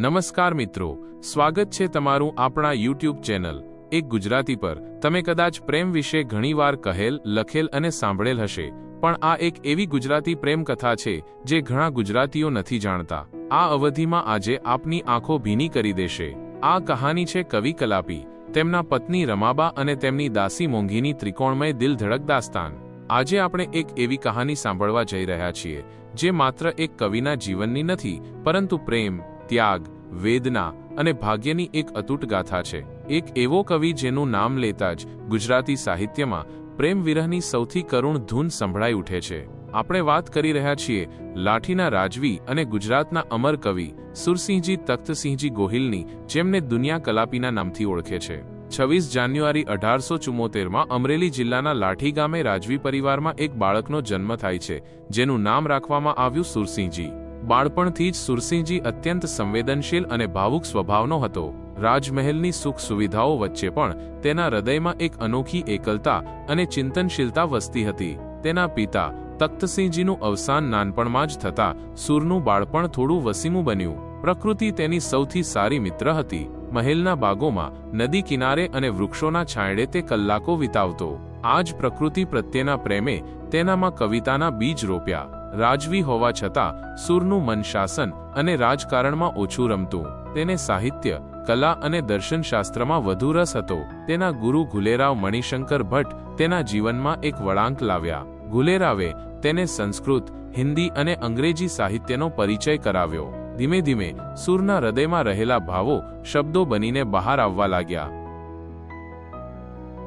નમસ્કાર મિત્રો, સ્વાગત છે તમારું આપણા યુટ્યુબ ચેનલ. એક ગુજરાતી પર, તમે કદાચ પ્રેમ વિશે ઘણીવાર કહેલ, લખેલ અને સાંભળેલ હશે, પણ આ એક એવી ગુજરાતી પ્રેમ કથા છે, જે ઘણા ગુજરાતીઓ નથી જાણતા. આ અવધિમાં આજે આપની આંખો ભીની કરી દેશે. આ કહાની છે કવિ કલાપી, તેમના પત્ની રમાબા અને તેમની દાસી મોંઘીની ત્રિકોણમય દિલ ધડક દાસ્તાન. આજે આપણે એક એવી કહાની સાંભળવા જઈ રહ્યા છીએ, જે માત્ર એક કવિના જીવનની નથી, પરંતુ પ્રેમ ત્યાગ, વેદના અને ભાગ્યની એક અતૂટ ગાથા છે. એક એવો કવિ જેનું નામ લેતા જ ગુજરાતી સાહિત્યમાં પ્રેમ વિરહની સૌથી કરુણ ધૂન સંભળાઈ ઉઠે છે. આપણે વાત કરી રહ્યા છીએ લાઠીના રાજવી અને ગુજરાતના અમર કવિ સુરસિંહજી તખ્તસિંહજી ગોહિલની, જેમને દુનિયા કલાપીના નામથી ઓળખે છે. છવ્વીસ જાન્યુઆરી અઢારસો ચુમ્મોતેરમાં અમરેલી જિલ્લાના લાઠી ગામે રાજવી પરિવારમાં એક બાળકનો જન્મ થાય છે, જેનું નામ રાખવામાં આવ્યું સુરસિંહજી. બાળપણથી જ સુરસિંહજી અત્યંત સંવેદનશીલ અને ભાવુક સ્વભાવનો હતો. રાજમહેલની સુખ સુવિધાઓ વચ્ચે પણ તેના હૃદયમાં એક અનોખી એકલતા અને ચિંતનશીલતા વસતી હતી. તેના પિતા તખ્તસિંહજીનું અવસાન નાનપણમાં જ થતા સુરનું બાળપણ થોડું વસીમું બન્યું. પ્રકૃતિ તેની સૌથી સારી મિત્ર હતી. મહેલના બાગોમાં, નદી કિનારે અને વૃક્ષોના છાંયડે તે કલાકો વિતાવતો. આ જ પ્રકૃતિ પ્રત્યેના પ્રેમે તેનામાં કવિતાના બીજ રોપ્યા. રાજવી હોવા છતાં સુરનું મન શાસન અને રાજકારણમાં ઓછું રમતું. તેને સાહિત્ય, કલા અને દર્શનશાસ્ત્રમાં વધુ રસ હતો. તેના ગુરુ ગુલેરાવ મણિશંકર ભટ્ટ તેના જીવનમાં એક વળાંક લાવ્યા. ગુલેરાવે તેને સંસ્કૃત, હિન્દી અને અંગ્રેજી સાહિત્યનો પરિચય કરાવ્યો. ધીમે ધીમે સુરના હૃદયમાં રહેલા ભાવો શબ્દો બનીને બહાર આવવા લાગ્યા.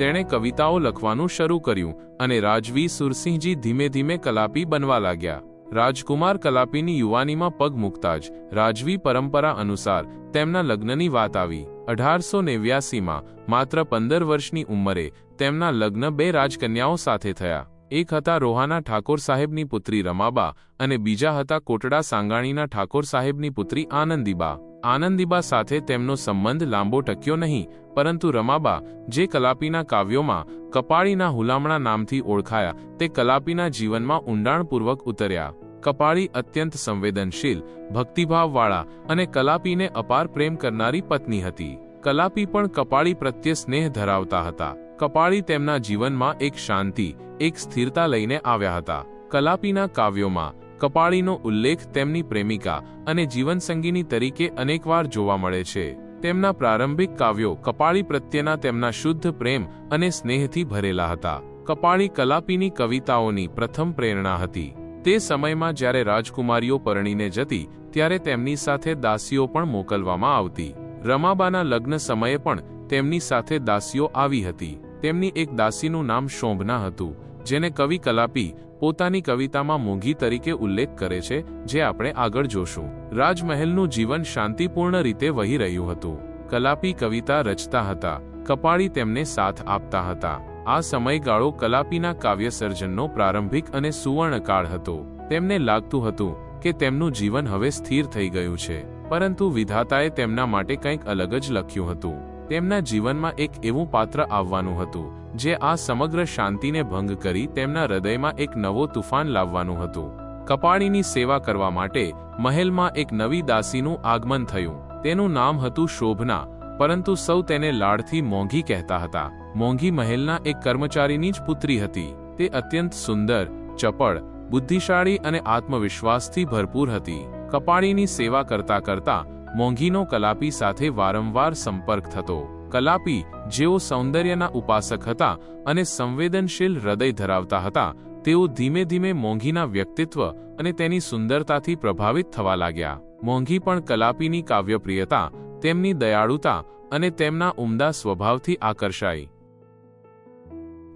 તેણે કવિતાઓ લખવાનું શરૂ કર્યું અને રાજવી સુરસિંહજી ધીમે ધીમે કલાપી બનવા લાગ્યા. રાજકુમાર કલાપીની યુવાનીમાં પગ મૂકતા જ રાજવી પરંપરા અનુસાર તેમના લગ્નની વાત આવી. અઢારસો નેવ્યાસીમાં, માત્ર પંદર વર્ષની ઉંમરે, તેમના લગ્ન બે રાજકન્યાઓ સાથે થયા. એક હતા રોહાના ઠાકોર સાહેબની પુત્રી રમાબા અને બીજા હતા કોટડા સાંગાણીના ઠાકોર સાહેબની પુત્રી આનંદીબા. આનંદીબા સાથે તેમનો સંબંધ લાંબો ટક્યો નહીં, પરંતુ રમાબા જે કલાપીના કાવ્યોમાં કપાળીના હુલામણા નામથી ઓળખાયા, તે કલાપીના જીવનમાં ઊંડાણપૂર્વક ઉતર્યા. કપાળી અત્યંત સંવેદનશીલ, ભક્તિભાવવાળા અને કલાપીને અપાર પ્રેમ કરનારી પત્ની હતી. કલાપી પણ કપાળી પ્રત્યે સ્નેહ ધરાવતા હતા. કપાળી તેમના જીવનમાં એક શાંતિ, એક સ્થિરતા લઈને આવ્યા હતા. કલાપીના કાવ્યોમાં કપાળીનો ઉલ્લેખ તેમની પ્રેમિકા અને જીવનસંગીની તરીકે અનેકવાર જોવા મળે છે. તેમના પ્રારંભિક કાવ્યો કપાળી પ્રત્યેના તેમના શુદ્ધ પ્રેમ અને સ્નેહથી ભરેલા હતા. કપાળી કલાપીની કવિતાઓની પ્રથમ પ્રેરણા હતી. તે સમયમાં જ્યારે રાજકુમારીઓ પરણીને જતી, ત્યારે તેમની સાથે દાસીઓ પણ મોકલવામાં આવતી. રમાબાના લગ્ન સમયે પણ તેમની સાથે દાસીઓ આવી હતી. તેમની એક દાસીનું નામ શોભના હતું, જેને કવિ કલાપી પોતાની કવિતામાં મોંઘી તરીકે ઉલ્લેખ કરે છે, જે આપણે આગળ જોશું. રાજમહેલનું જીવન શાંતિપૂર્ણ રીતે વહી રહ્યું હતું. કલાપી કવિતા રચતા હતા, કપાળી તેમને સાથ આપતા હતા. આ સમયગાળો કલાપીના કાવ્ય સર્જનનો પ્રારંભિક અને સુવર્ણકાળ હતો. તેમને લાગતું હતું કે તેમનું જીવન હવે સ્થિર થઈ ગયું છે, પરંતુ વિધાતાએ તેમના માટે કંઈક અલગ જ લખ્યું હતું. તેમના જીવનમાં એક એવું પાત્ર આવવાનું હતું, જે આ સમગ્ર શાંતિને ભંગ કરી તેમના હૃદયમાં એક નવો તુફાન લાવવાનું હતું. કપાળીની સેવા કરવા માટે મહેલમાં એક નવી દાસીનું આગમન થયું. તેનું નામ હતું શોભના, પરંતુ સૌ તેને લાડથી મોંઘી કહેતા હતા. મોંઘી મહેલના એક કર્મચારીની જ પુત્રી હતી. તે અત્યંત સુંદર, ચપળ, બુદ્ધિશાળી અને આત્મવિશ્વાસથી ભરપૂર હતી. કપાળીની સેવા કરતા કરતા મોંઘીનો કલાપી સાથે વારંવાર સંપર્ક થતો. કલાપી જેઓ સૌંદર્યના ઉપાસક હતા અને સંવેદનશીલ હૃદય ધરાવતા હતા, તેઓ ધીમે ધીમે મોંઘીના વ્યક્તિત્વ અને તેની સુંદરતાથી પ્રભાવિત થવા લાગ્યા. મોંઘી પણ કલાપીની કાવ્યપ્રિયતા, તેમની દયાળુતા અને તેમના ઉમદા સ્વભાવથી આકર્ષાઈ.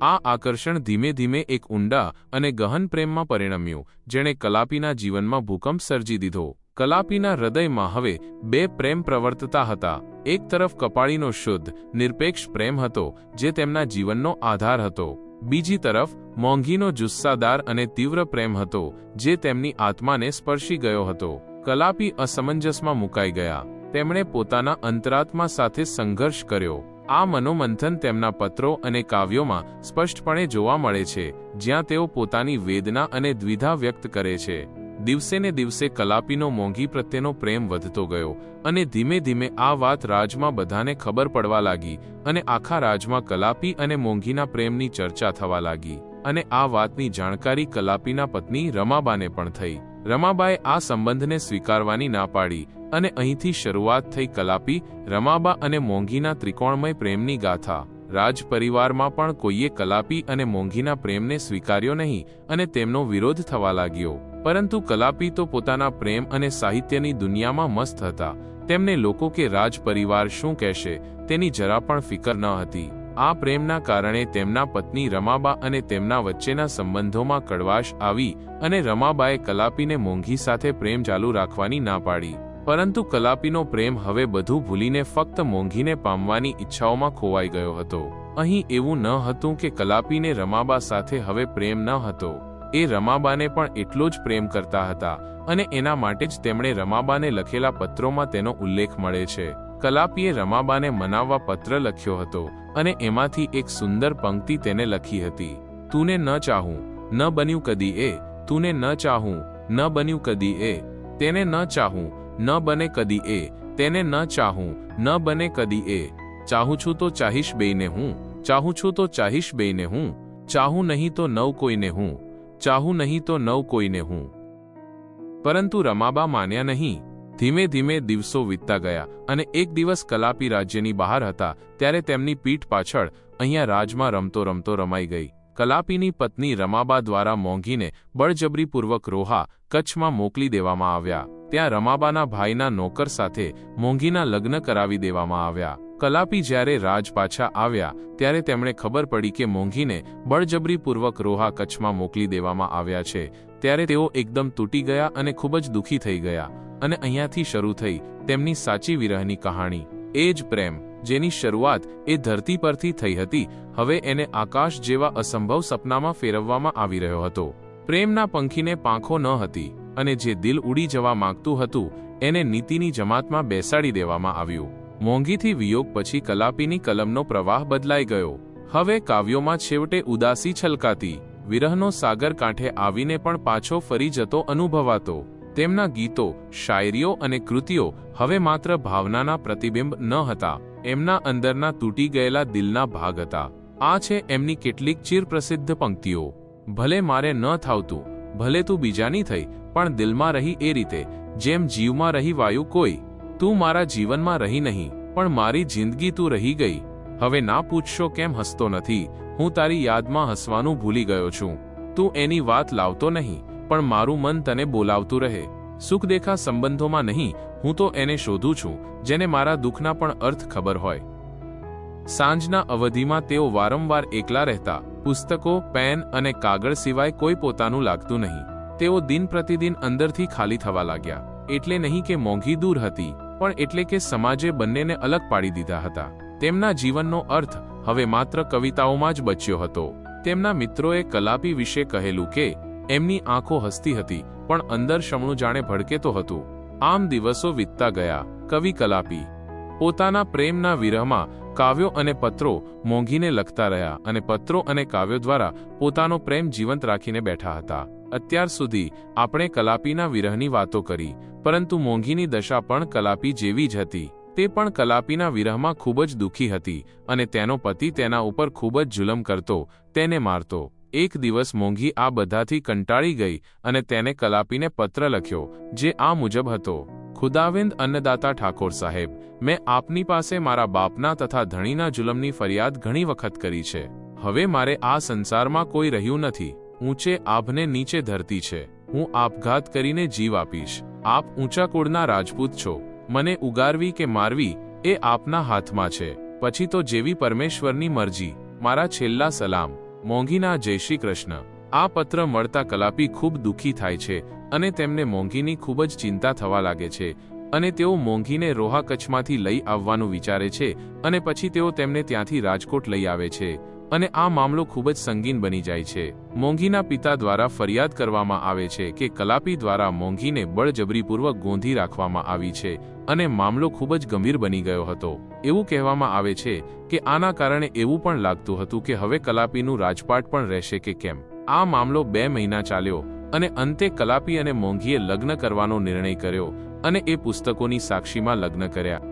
આ આકર્ષણ ધીમે ધીમે એક ઊંડા અને ગહન પ્રેમમાં પરિણમ્યું, જેણે કલાપીના જીવનમાં ભૂકંપ સર્જી દીધો. કલાપીના હૃદયમાં હવે બે પ્રેમ પ્રવર્તતા હતા. એક તરફ કપાળીનો શુદ્ધ, નિરપેક્ષ પ્રેમ હતો, જે તેમના જીવનનો આધાર હતો. બીજી તરફ, મોંઘીનો જુસ્સાદાર અને તીવ્ર પ્રેમ હતો, જે તેમની આત્માને સ્પર્શી ગયો હતો. કલાપી અસમંજસમાં મુકાઈ ગયા. તેમણે પોતાના અંતરાત્મા સાથે સંઘર્ષ કર્યો. આ મનોમંથન તેમના પત્રો અને કાવ્યોમાં સ્પષ્ટપણે જોવા મળે છે, જ્યાં તેઓ પોતાની વેદના અને દ્વિધા વ્યક્ત કરે છે. દિવસે ને દિવસે કલાપીનો મોંઘી પ્રત્યેનો પ્રેમ વધતો ગયો અને ધીમે ધીમે આ વાત રાજમાં બધાને ખબર પડવા લાગી અને આખા રાજમાં કલાપી અને મોંઘીના પ્રેમની ચર્ચા થવા લાગી અને આ વાતની જાણકારી કલાપીના પત્ની રમાબાને પણ થઈ. રમાબાએ આ સંબંધને સ્વીકારવાની ના પાડી અને અહીંથી શરૂઆત થઈ કલાપી, રમાબા અને મોંઘીના ત્રિકોણમય પ્રેમની ગાથા. રાજ પરિવારમાં પણ કોઈએ કલાપી અને મોંઘીના પ્રેમને સ્વીકાર્યો નહીં અને તેમનો વિરોધ થવા લાગ્યો. પરંતુ કલાપી તો પોતાના પ્રેમ અને સાહિત્યની દુનિયામાં મસ્ત હતા. તેમને લોકો કે રાજ પરિવાર શું કહેશે, તેની જરા પણ ફિકર ન હતી. આ પ્રેમના કારણે તેમના પત્ની રમાબા અને તેમના વચ્ચેના સંબંધોમાં કડવાશ આવી અને રમાબાએ કલાપીને મોંઘી સાથે પ્રેમ ચાલુ રાખવાની ના પાડી. પરંતુ કલાપીનો પ્રેમ હવે બધું ભૂલીને ફક્ત મોંઘીને પામવાની ઈચ્છાઓમાં ખોવાઈ ગયો હતો. અહીં એવું ન હતું કે કલાપીને રમાબા સાથે હવે પ્રેમ ન હતો. એ રમાબાને પણ એટલો જ પ્રેમ કરતા હતા અને એના માટે જ તેમણે રમાબાને લખેલા પત્રોમાં તેનો ઉલ્લેખ મળે છે. કલાપીએ રમાબાને મનાવવા પત્ર લખ્યો હતો અને એમાંથી એક સુંદર પંક્તિ તેને લખી હતી. તુને ન ચાહું, ન બન્યું કદી એ, તુને ન ચાહું, ન બન્યું કદી એ, તેને ન ચાહું, ન બને કદી એ, તેને ન ચાહું, ન બને કદી એ, ચાહું છું તો ચાહીશ બેયને હું, ચાહું છું તો ચાહીશ બેયને હું, ચાહું નહીં તો નવ કોઈને હું ચાહું નહીં તો નવ કોઈને હું પરંતુ રમાબા માન્યા નહીં ધીમે ધીમે દિવસો વીતતા ગયા અને એક દિવસ કલાપી રાજ્યની બહાર હતા ત્યારે તેમની પીઠ પાછળ અહીંયા રાજમાં રમતો રમતો રમાઈ ગઈ કલાપીની પત્ની રમાબા દ્વારા મોંઘીને બળજબરીપૂર્વક રોહા કચ્છમાં મોકલી દેવામાં આવ્યા ત્યાં રમાબાના ભાઈના નોકર સાથે મોંઘીના લગ્ન કરાવી દેવામાં આવ્યા કલાપી જ્યારે રાજ પાછા આવ્યા, ત્યારે તેમણે ખબર પડી કે મોંઘીને બળજબરીપૂર્વક રોહા કચ્છમાં મોકલી દેવામાં આવ્યા છે, ત્યારે તેઓ એકદમ તૂટી ગયા અને ખૂબ જ દુઃખી થઈ ગયા અને અહીંયાથી શરૂ થઈ તેમની સાચી વિરહની કહાણી. એ જ પ્રેમ, જેની શરૂઆત એ ધરતી પરથી થઈ હતી, હવે એને આકાશ જેવા અસંભવ સપનામાં ફેરવવામાં આવી રહ્યો હતો. પ્રેમના પંખીને પાંખો ન હતી અને જે દિલ ઉડી જવા માંગતું હતું, એને નીતિની જમાતમાં બેસાડી દેવામાં આવ્યું. મોંઘીથી વિયોગ પછી કલાપીની કલમનો પ્રવાહ બદલાઈ ગયો. હવે કાવ્યોમાં છેવટે ઉદાસી છલકાતી. વિરહનો સાગર કાંઠે આવીને પણ પાછો ફરી જતો અનુભવાતો. તેમના ગીતો, શાયરીઓ અને કૃતિઓ હવે માત્ર ભાવનાના પ્રતિબિંબ ન હતા, એમના અંદરના તૂટી ગયેલા દિલના ભાગ હતા. આ છે એમની કેટલીક ચિરપ્રસિદ્ધ પંક્તિઓ. ભલે મારે ન થાવતું, ભલે તું બીજાની થઈ, પણ દિલમાં રહી એ રીતે, જેમ જીવમાં રહી વાયુ કોઈ તું મારા જીવનમાં રહી નહીં, પણ મારી જિંદગી તું રહી ગઈ. હવે ના પૂછશો કેમ હસતો નથી, હું તારી યાદમાં હસવાનું ભૂલી ગયો છું. તું એની વાત લાવતો નહીં, પણ મારું મન તને બોલાવતું રહે. સુખ દેખા સંબંધોમાં નહીં, હું તો એને શોધું છું, જેને મારા દુઃખના પણ અર્થ ખબર હોય. સાંજના અવધિમાં તેઓ વારંવાર એકલા રહેતા, પુસ્તકો, પેન અને કાગળ સિવાય કોઈ પોતાનું લાગતું નહીં. તેઓ દિન પ્રતિદિન અંદરથી ખાલી થવા લાગ્યા. એટલે નહીં કે મોંઘી દૂર હતી, પણ એટલે કે સમાજે બંનેને અલગ પાડી દીધા હતા. તેમના જીવનનો અર્થ હવે માત્ર કવિતાઓમાં જ બચ્યો હતો. તેમના મિત્રોએ કલાપી વિશે કહેલું કે, એમની આંખો હસતી હતી, પણ અંદર શમણું જાણે ભડકેતો હતું. આમ દિવસો વીતતા ગયા, કવિ કલાપી. પોતાના પ્રેમના વિરહમાં કાવ્યો અને પત્રો મોંઘીને લખતા રહ્યા અને પત્રો અને કાવ્યો દ્વારા પોતાનો પ્રેમ જીવંત રાખીને બેઠા હતા. અત્યાર સુધી આપણે કલાપીના વિરહની વાતો કરી, પરંતુ મોંઘીની દશા પણ કલાપી જેવી જ હતી. તે પણ કલાપીના વિરહમાં ખૂબ જ દુઃખી હતી અને તેનો પતિ તેના ઉપર ખૂબ જ જુલમ કરતો, તેને મારતો. એક દિવસ મોંઘી આ બધાથી કંટાળી ગઈ અને તેને કલાપીને પત્ર લખ્યો, જે આ મુજબ હતો, ખુદાવિંદ અન્નદાતા ઠાકોર સાહેબ, મેં આપની પાસે મારા બાપના તથા ધણીના જુલમની ફરિયાદ ઘણી વખત કરી છે. હવે મારે આ સંસારમાં કોઈ રહ્યું નથી. ઊંચે આભને નીચે ધરતી છે. હું આપઘાત કરીને જીવ આપીશ. આપ ઊંચા કુળના રાજપૂત છો. મને ઉગારવી કે મારવી એ આપના હાથમાં છે. પછી તો જેવી પરમેશ્વરની મરજી. મારા છેલ્લા સલામ. મોંઘીના જય શ્રી કૃષ્ણ. આ પત્ર મળતા કલાપી ખૂબ દુઃખી થાય છે અને તેમને મોંઘીની ખૂબ જ ચિંતા થવા લાગે છે અને તેઓ મોંઘીને રોહા કચ્છમાંથી લઈ આવવાનું વિચારે છે અને પછી તેઓ તેમને ત્યાંથી રાજકોટ લઈ આવે છે. અને આ મામલો ખૂબ જ સંગીન બની જાય છે. મોંઘીના પિતા દ્વારા ફરિયાદ કરવામાં આવે છે કે કલાપી દ્વારા મોંઘીને બળજબરીપૂર્વક ગોંધી રાખવામાં આવી છે અને મામલો ખૂબ જ ગંભીર બની ગયો હતો. એવું કહેવામાં આવે છે કે આના કારણે એવું પણ લાગતું હતું કે હવે કલાપીનું રાજપાટ પણ રહેશે કે કેમ. આ મામલો બે મહિના ચાલ્યો અને અંતે કલાપી અને મોંઘીએ લગ્ન કરવાનો નિર્ણય કર્યો અને એ પુસ્તકોની સાક્ષીમાં લગ્ન કર્યા.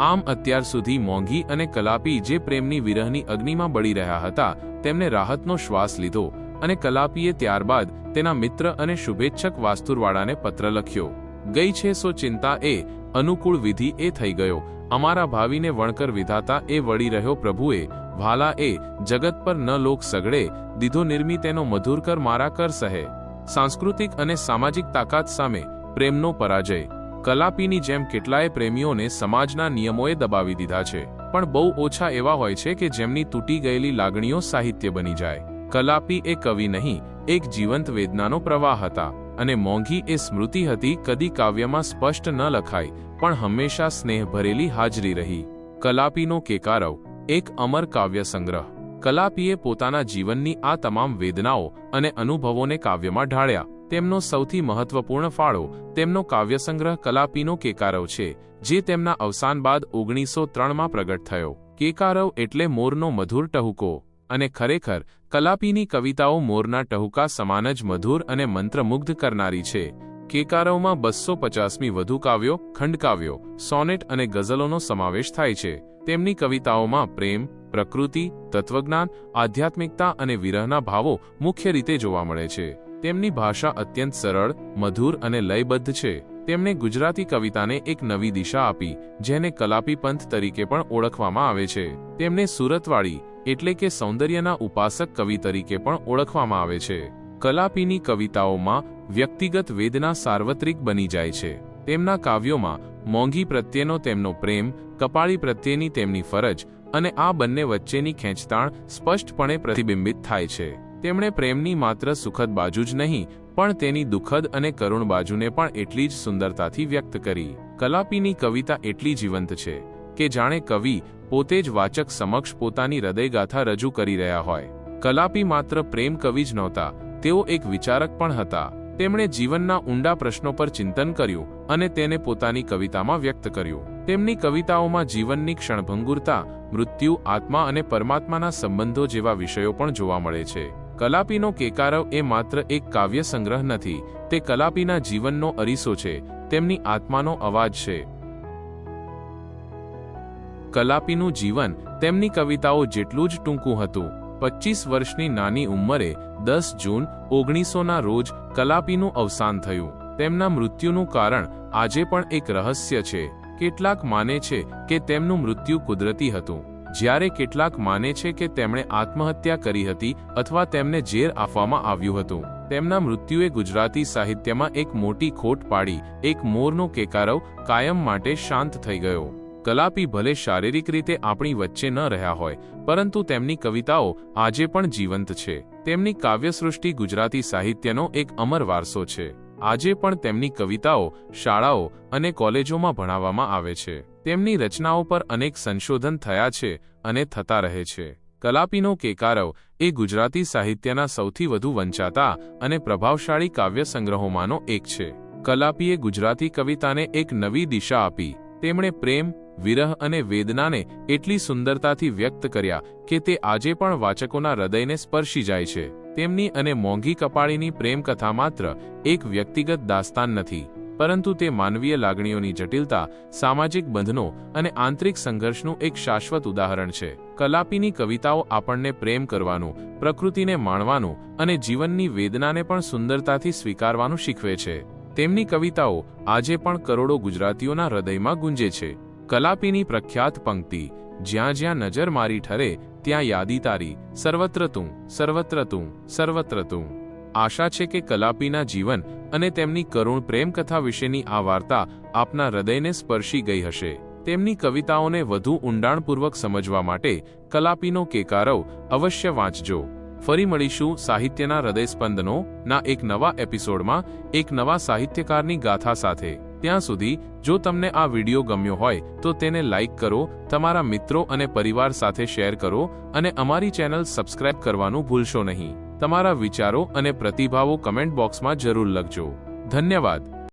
આમ અત્યાર સુધી મોંઘી અને કલાપી જે પ્રેમની વિરહની અગ્નિમાં બળી રહ્યા હતા, તેમને રાહતનો શ્વાસ લીધો અને કલાપીએ ત્યારબાદ તેના મિત્ર અને શુભેચ્છક વાસ્તુરવાળાને પત્ર લખ્યો, ગઈ છે સો ચિંતા એ, અનુકૂળ વિધિ એ થઈ ગયો, અમારા ભાવિને વણકર વિધાતા એ વળી રહ્યો પ્રભુએ ભાલા એ, જગત પર ન લોક સગડે, દીધો નિર્મી તેનો મધુર કર મારા કર સહે. સાંસ્કૃતિક અને સામાજિક તાકાત સામે પ્રેમનો પરાજય. કલાપીની જેમ કેટલાય પ્રેમીઓને સમાજના નિયમોએ દબાવી દીધા છે. પણ બહુ ઓછા એવા હોય છે કે જેમની તૂટી ગયેલી લાગણીઓ સાહિત્ય બની જાય. કલાપી એ કવિ નહીં, એક જીવંત વેદનાનો પ્રવાહ હતા. અને મોંઘી એ સ્મૃતિ હતી, કદી કાવ્યમાં સ્પષ્ટ ન લખાય, પણ હંમેશા સ્નેહ ભરેલી હાજરી રહી. કલાપીનો કેકારવ, એક અમર કાવ્ય સંગ્રહ કલાપીએ પોતાના જીવનની આ તમામ વેદનાઓ અને અનુભવોને કાવ્યમાં ઢાળ્યા. તેમનો સૌથી મહત્વપૂર્ણ ફાળો તેમનો કાવ્યસંગ્રહ કલાપીનો કેકારવ છે, જે તેમના અવસાન બાદ ઓગણીસો ત્રણમાં પ્રગટ થયો. કેકારવ એટલે મોરનો મધુર ટહુકો, અને ખરેખર, કલાપીની કવિતાઓ મોરના ટહુકા સમાન જ મધુર અને મંત્રમુગ્ધ કરનારી છે. કેકારવમાં બસો પચાસમી વધુ કાવ્યો ખંડકાવ્યો સોનેટ અને ગઝલોનો સમાવેશ થાય છે. તેમની કવિતાઓમાં પ્રેમ, પ્રકૃતિ, તત્વજ્ઞાન, આધ્યાત્મિકતા અને વિરહના ભાવો મુખ્ય રીતે જોવા મળે છે. તેમની ભાષા અત્યંત સરળ, મધુર અને લયબદ્ધ છે. તેમણે ગુજરાતી કવિતાને એક નવી દિશા આપી, જેને કલાપી પંથ તરીકે પણ ઓળખવામાં આવે છે. તેમને સુરતવાળી, એટલે કે સૌંદર્યના ઉપાસક કવિ તરીકે પણ ઓળખવામાં આવે છે. કલાપીની કવિતાઓમાં વ્યક્તિગત વેદના સાર્વત્રિક બની જાય છે. તેમના કાવ્યોમાં મોંઘી પ્રત્યેનો તેમનો પ્રેમ, કપાળી પ્રત્યેની તેમની ફરજ અને આ બંને વચ્ચેની ખેંચતાણ સ્પષ્ટપણે પ્રતિબિંબિત થાય છે. તેમણે પ્રેમની માત્ર સુખદ બાજુ જ નહીં, પણ તેની દુઃખદ અને કરુણ બાજુને પણ એટલી જ સુંદરતાથી વ્યક્ત કરી. કલાપીની કવિતા એટલી જીવંત છે કે જાણે કવિ પોતે જ વાચક સમક્ષ પોતાની હૃદયગાથા રજૂ કરી રહ્યા હોય. કલાપી માત્ર પ્રેમ કવિ જ નહોતા, તેઓ એક વિચારક પણ હતા. તેમણે જીવનના ઊંડા પ્રશ્નો પર ચિંતન કર્યું અને તેને પોતાની કવિતામાં વ્યક્ત કર્યું. તેમની કવિતાઓમાં જીવનની ક્ષણભંગુરતા, મૃત્યુ, આત્મા અને પરમાત્માના સંબંધો જેવા વિષયો પણ જોવા મળે છે. કલાપીનો કેકારવ એ માત્ર એક કાવ્ય સંગ્રહ નથી, તે કલાપીના જીવનનો અરીસો છે, તેમની આત્માનો અવાજ છે. કલાપીનું જીવન, તેમની કવિતાઓ જેટલું જ ટૂંકું હતું. પચીસ વર્ષની નાની ઉંમરે, દસ જૂન, ઓગણીસોના રોજ, કલાપીનું અવસાન થયું. તેમના મૃત્યુનું કારણ, આજે પણ એક રહસ્ય છે. કેટલાક માને છે કે તેમનું મૃત્યુ કુદરતી હતું. જ્યારે કેટલાક માને છે કે તેમણે આત્મહત્યા કરી હતી અથવા તેમને ઝેર આપવામાં આવ્યું હતું. તેમના મૃત્યુએ ગુજરાતી સાહિત્યમાં એક મોટી ખોટ પાડી, એક મોરનો કેકારવ કાયમ માટે શાંત થઈ ગયો. કલાપી ભલે શારીરિક રીતે આપણી વચ્ચે ન રહ્યા હોય, પરંતુ તેમની કવિતાઓ આજે પણ જીવંત છે. તેમની કાવ્યસૃષ્ટિ ગુજરાતી સાહિત્યનો એક અમર વારસો છે. આજે પણ તેમની કવિતાઓ શાળાઓ અને કોલેજોમાં ભણાવવામાં આવે છે. તેમની રચનાઓ પર અનેક સંશોધન થયા છે અને થતા રહે છે. કલાપીનો કેકારવ એ ગુજરાતી સાહિત્યના સૌથી વધુ વંચાતા અને પ્રભાવશાળી કાવ્ય સંગ્રહોમાંનો એક છે. કલાપીએ ગુજરાતી કવિતાને એક નવી દિશા આપી. તેમણે પ્રેમ, વિરહ અને વેદનાને એટલી સુંદરતાથી વ્યક્ત કર્યા કે તે આજે પણ વાચકોના હૃદયને સ્પર્શી જાય છે. તેમની અને મોંઘી કપાળીની પ્રેમકથા માત્ર એક વ્યક્તિગત દાસ્તાન નથી. પરંતુ તે માનવીય લાગણીઓની જટિલતા, સામાજિક બંધનો અને આંતરિક સંઘર્ષનું એક શાશ્વત ઉદાહરણ છે. કલાપીની કવિતાઓ આપણને પ્રેમ કરવાનું, પ્રકૃતિને માણવાનું અને જીવનની વેદનાને પણ સુંદરતાથી સ્વીકારવાનું શીખવે છે. તેમની કવિતાઓ આજે પણ કરોડો ગુજરાતીઓના હૃદયમાં ગુંજે છે. કલાપીની પ્રખ્યાત પંક્તિ, જ્યાં જ્યાં નજર મારી ઠરે, ત્યાં યાદી તારી, સર્વત્ર તું સર્વત્ર તું સર્વત્ર તું. આશા છે કે કલાપીના જીવન અને તેમની કરુણ પ્રેમકથા વિશેની આ વાર્તા આપના હૃદયને સ્પર્શી ગઈ હશે. તેમની કવિતાઓને વધુ ઊંડાણપૂર્વક સમજવા માટે કલાપીનો કેકારવ અવશ્ય વાંચજો. ફરી મળીશું સાહિત્યના હૃદયસ્પંદનો ના એક નવા એપિસોડમાં એક નવા સાહિત્યકારની ગાથા સાથે. ત્યાં સુધી જો તમને આ વીડિયો ગમ્યો હોય તો તેને લાઇક કરો, તમારા મિત્રો અને પરિવાર સાથે શેર કરો અને અમારી ચેનલ સબસ્ક્રાઇબ કરવાનું ભૂલશો નહીં. તમારા વિચારો અને પ્રતિભાવો કમેન્ટ બોક્સમાં જરૂર લખજો. ધન્યવાદ.